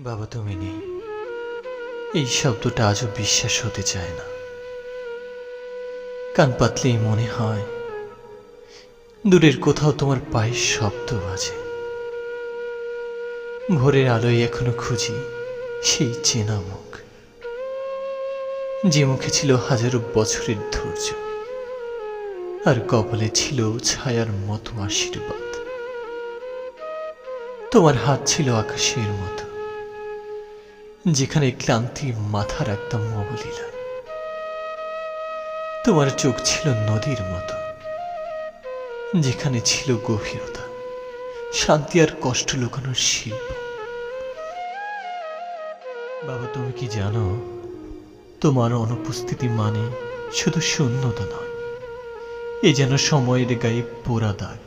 বাবা, তুমি নেই। এই শব্দটা আজও বিশ্বাস হতে চায় না। কান পাতলেই মনে হয়, দূরের কোথাও তোমার পায়ের শব্দ বাজে ভোরের আলোয় এখনও খুঁজি সেই চেনা মুখ। যে মুখে ছিল হাজারো বছরের ধৈর্য, আর কপালে ছিল ছায়ার মতো আশীর্বাদ। তোমার হাত ছিল আকাশের মতো। যেখানে ক্লান্তি মাথা রাখতাম অবলীলায় তোমার চোখ ছিল নদীর মতো, যেখানে ছিল গভীরতা, শান্তি আর কষ্ট লুকানোর শিল্প। বাবা, তুমি কি জানো, তোমার অনুপস্থিতি মানে শুধু শূন্যতা নয়, এ যেন সময়ের গায়ে পোড়া দাগ।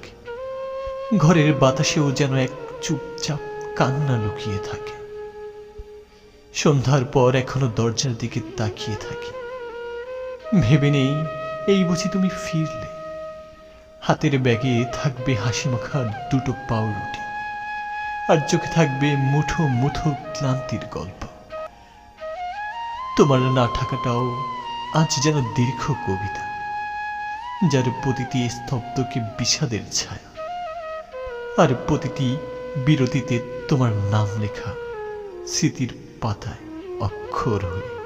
ঘরের বাতাসেও যেন এক চুপচাপ কান্না লুকিয়ে থাকে। সন্ধ্যার পর এখনও দরজার দিকে তাকিয়ে থাকি। ভেবে নেই এই বুঝি তুমি ফিরলে। হাতের ব্যাগে থাকবে হাসি মাখা দুটো পাউরুটি আর চোখে থাকবে মুঠো মুঠো ক্লান্তির গল্প। তোমার না থাকাটাও আজ যেন দীর্ঘ কবিতা, যার প্রতিটি স্তব্ধকে বিষাদের ছায়া আর প্রতিটি বিরতিতে তোমার নাম লেখা স্মৃতির পাতায় অক্ষর হয়ে